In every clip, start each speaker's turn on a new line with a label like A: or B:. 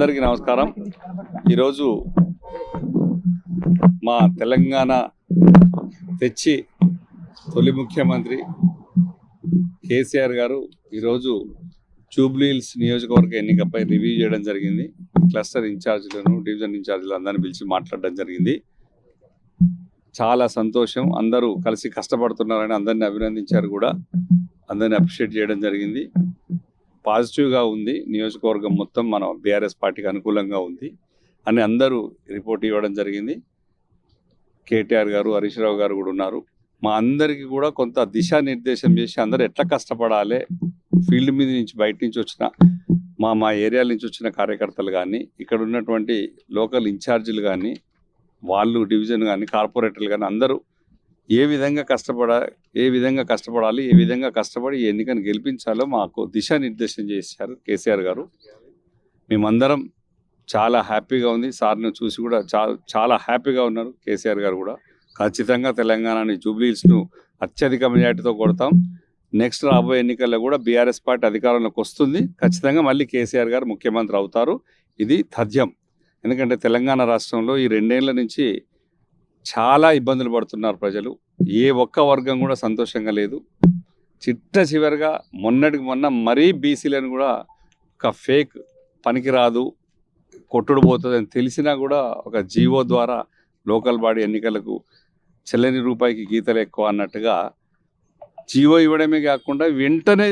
A: అందరికీ నమస్కారం. ఈరోజు మా తెలంగాణ తెచ్చి తొలి ముఖ్యమంత్రి కేసీఆర్ గారు ఈరోజు జూబ్లీహిల్స్ నియోజకవర్గ ఎన్నికపై రివ్యూ చేయడం జరిగింది. క్లస్టర్ ఇన్ఛార్జీలను డివిజన్ ఇన్ఛార్జీలు అందరిని పిలిచి మాట్లాడడం జరిగింది. చాలా సంతోషం. అందరూ కలిసి కష్టపడుతున్నారని అందరిని అభినందించారు కూడా. అందరిని అప్రిషియేట్ చేయడం జరిగింది. పాజిటివ్గా ఉంది. నియోజకవర్గం మొత్తం మన బీఆర్ఎస్ పార్టీకి అనుకూలంగా ఉంది అని అందరూ రిపోర్ట్ ఇవ్వడం జరిగింది. కేటీఆర్ గారు హరీష్ రావు గారు కూడా ఉన్నారు. మా అందరికీ కూడా కొంత దిశానిర్దేశం చేసి అందరూ ఎట్లా కష్టపడాలి ఫీల్డ్ మీద నుంచి బయట నుంచి వచ్చిన మా మా ఏరియాల నుంచి వచ్చిన కార్యకర్తలు కానీ ఇక్కడ ఉన్నటువంటి లోకల్ ఇన్ఛార్జీలు కానీ వాళ్ళు డివిజన్ కానీ కార్పొరేటర్లు కానీ అందరూ ఏ విధంగా కష్టపడ ఏ విధంగా కష్టపడాలి ఏ విధంగా కష్టపడి ఎన్నికను గెలిపించాలో మాకు దిశానిర్దేశం చేశారు కేసీఆర్ గారు. మేమందరం చాలా హ్యాపీగా ఉంది. సార్ని చూసి కూడా చాలా చాలా హ్యాపీగా ఉన్నారు కేసీఆర్ గారు కూడా. ఖచ్చితంగా తెలంగాణని జూబ్లీహిల్స్ను అత్యధిక మెజార్టీతో కొడతాం. నెక్స్ట్ రాబోయే ఎన్నికల్లో కూడా బీఆర్ఎస్ పార్టీ అధికారంలోకి వస్తుంది. ఖచ్చితంగా మళ్ళీ కేసీఆర్ గారు ముఖ్యమంత్రి అవుతారు. ఇది తథ్యం. ఎందుకంటే తెలంగాణ రాష్ట్రంలో ఈ రెండేళ్ళ నుంచి చాలా ఇబ్బందులు పడుతున్నారు ప్రజలు. ఏ ఒక్క వర్గం కూడా సంతోషంగా లేదు. చిట్ట చివరిగా మొన్నటికి మొన్న మరీ బీసీలను కూడా ఒక ఫేక్ పనికిరాదు కొట్టుడు పోతుంది అని తెలిసినా కూడా ఒక జీవో ద్వారా లోకల్ బాడీ ఎన్నికలకు చెల్లని రూపాయికి గీతలు ఎక్కువ అన్నట్టుగా జీవో ఇవ్వడమే కాకుండా వెంటనే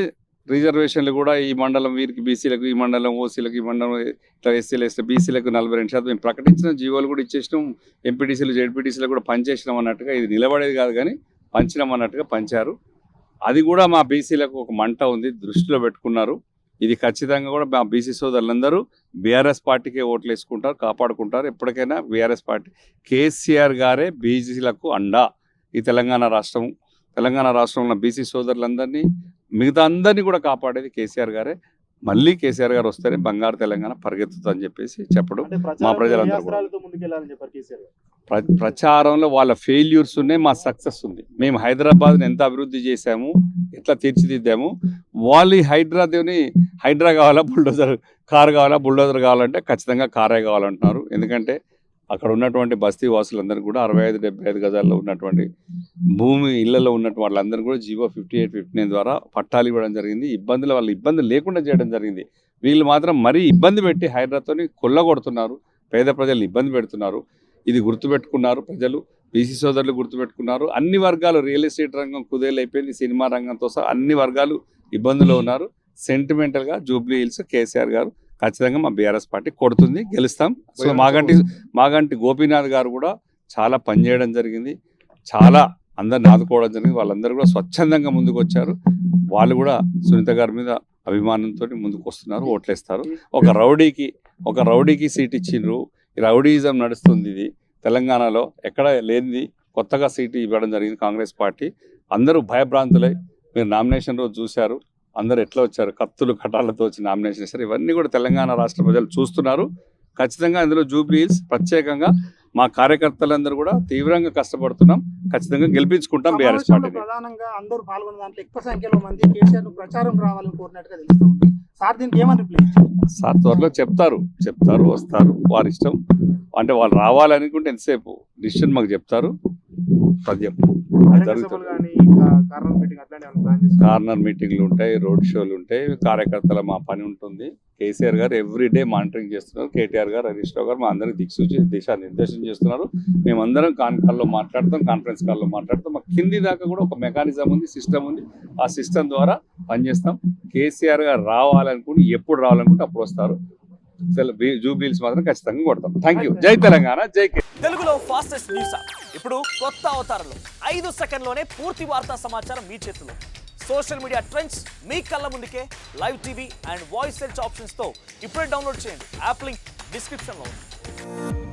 A: రిజర్వేషన్లు కూడా ఈ మండలం వీరికి బీసీలకు ఈ మండలం ఓసీలకు ఈ మండలం ఇట్లా ఎస్సీలు ఎస్టీ బీసీలకు నలభై రెండు శాతం మేము ప్రకటించిన. జీవోలు కూడా ఇచ్చేసినాం. ఎంపీటీసీలు జెడ్పీటీసీలు కూడా పనిచేసినాం అన్నట్టుగా ఇది నిలబడేది కాదు కానీ పంచినాం అన్నట్టుగా పంచారు. అది కూడా మా బీసీలకు ఒక మంట ఉంది దృష్టిలో పెట్టుకున్నారు. ఇది ఖచ్చితంగా కూడా మా బీసీ సోదరులందరూ బీఆర్ఎస్ పార్టీకే ఓట్లు వేసుకుంటారు కాపాడుకుంటారు. ఎప్పటికైనా బీఆర్ఎస్ పార్టీ కేసీఆర్ గారే బీసీలకు అండా ఈ తెలంగాణ రాష్ట్రం తెలంగాణ రాష్ట్రంలో ఉన్న బీసీ సోదరులందరినీ మిగతా అందరినీ కూడా కాపాడేది కేసీఆర్ గారే. మళ్ళీ కేసీఆర్ గారు వస్తేనే బంగారు తెలంగాణ పరిగెత్తుతుందని చెప్పేసి చెప్పడం మా ప్రజలందరూ ప్రచారంలో వాళ్ళ ఫెయిల్యూర్స్ ఉన్నాయి మా సక్సెస్ ఉంది. మేము హైదరాబాద్ని ఎంత అభివృద్ధి చేశాము ఎట్లా తీర్చిదిద్దాము వాళ్ళు హైదరాబాద్ని హైడ్రా కావాలా బుల్డోజర్ కార్ కావాలా బుల్డోజర్ కావాలంటే ఖచ్చితంగా కారే కావాలంటున్నారు. ఎందుకంటే అక్కడ ఉన్నటువంటి బస్తీ వాసులందరికీ కూడా అరవై ఐదు డెబ్బై ఐదు గజాల్లో ఉన్నటువంటి భూమి ఇళ్ళలో ఉన్నటువంటి వాళ్ళందరూ కూడా GO fifty eight fifty nine ద్వారా పట్టాలు ఇవ్వడం జరిగింది. ఇబ్బందులు వాళ్ళ ఇబ్బంది లేకుండా చేయడం జరిగింది. వీళ్ళు మాత్రం మరీ ఇబ్బంది పెట్టి హైదరాబాద్తోని కొల్లగొడుతున్నారు. పేద ప్రజలు ఇబ్బంది పెడుతున్నారు. ఇది గుర్తుపెట్టుకున్నారు ప్రజలు. బీసీ సోదరులు గుర్తుపెట్టుకున్నారు. అన్ని వర్గాలు రియల్ ఎస్టేట్ రంగం కుదేలైపోయింది. సినిమా రంగంతో సహా అన్ని వర్గాలు ఇబ్బందులో ఉన్నారు. సెంటిమెంటల్గా జూబ్లీ హిల్స్ కేసీఆర్ గారు ఖచ్చితంగా మా బీఆర్ఎస్ పార్టీ కొడుతుంది గెలుస్తాం. సో మాగంటి మాగంటి గోపీనాథ్ గారు కూడా చాలా పనిచేయడం జరిగింది. చాలా అందరిని ఆదుకోవడం జరిగింది. వాళ్ళందరూ కూడా స్వచ్ఛందంగా ముందుకు వచ్చారు వాళ్ళు కూడా సునీత గారి మీద అభిమానంతో ముందుకు వస్తున్నారు ఓట్లేస్తారు. ఒక రౌడీకి ఒక రౌడీకి సీట్ ఇచ్చిండ్రు. ఈ రౌడీయిజం నడుస్తుంది ఇది. తెలంగాణలో ఎక్కడ లేనిది కొత్తగా సీటు ఇవ్వడం జరిగింది కాంగ్రెస్ పార్టీ. అందరూ భయభ్రాంతులై మీరు నామినేషన్ రోజు చూశారు. అందరూ ఎట్లా వచ్చారు? కత్తులు కటాలతో వచ్చి నామినేషన్ చేశారు. ఇవన్నీ కూడా తెలంగాణ రాష్ట్ర ప్రజలు చూస్తున్నారు. ఖచ్చితంగా అందులో జూబ్లీ హిల్స్ ప్రత్యేకంగా మా కార్యకర్తలందరూ కూడా తీవ్రంగా కష్టపడుతున్నాం. ఖచ్చితంగా గెలిపించుకుంటాం బీఆర్ఎస్ పార్టీని.
B: ప్రధానంగా అందరూ పాల్గొన్న దాంట్లో ఎక్కువ సంఖ్యలో మంది కేసీఆర్ ప్రచారం రావాలని కోరినట్టుగా తెలుస్తా ఉంది. సార్ దీనికి ఏమని రిప్లై
A: సార్ త్వరలో చెప్తారు. చెప్తారు వస్తారు. వారి ఇష్టం. అంటే వాళ్ళు రావాలనుకుంటే ఎంతసేపు? డిసిషన్ మాకు చెప్తారు. పద్యం.
B: కార్నర్
A: మీటింగ్లు ఉంటాయి రోడ్ షోలు ఉంటాయి. కార్యకర్తల మా పని ఉంటుంది. కేసీఆర్ గారు ఎవ్రీ డే మానిటరింగ్ చేస్తున్నారు. కేటీఆర్ గారు హరీష్ రావు గారు మా అందరికి దిక్సూచి దిశా నిర్దేశం చేస్తున్నారు. మేమందరం కాన్ కాల్లో మాట్లాడతాం కాన్ఫరెన్స్ కాల్లో మాట్లాడతాం. మా కింది దాకా కూడా ఒక మెకానిజం ఉంది సిస్టమ్ ఉంది. ఆ సిస్టమ్ ద్వారా పనిచేస్తాం. కేసీఆర్ గారు రావాలనుకుని ఎప్పుడు రావాలనుకుంటే అప్పుడు వస్తారు. జూబ్లీస్ మాత్రం ఖచ్చితంగా కొడతాం. థ్యాంక్ యూ జై తెలంగాణ జై కే
C: తెలుగులో ఫాస్టెస్ట్ న్యూస్ ఇప్పుడు కొత్త అవతారంలో ఐదు సెకండ్లోనే పూర్తి వార్తా సమాచారం మీ చేతిలో. సోషల్ మీడియా ట్రెండ్స్ మీ కళ్ళ ముందుకే live TV and voice search ఆప్షన్స్తో ఇప్పుడే డౌన్లోడ్ చేయండి. యాప్ లింక్ డిస్క్రిప్షన్లో ఉంది.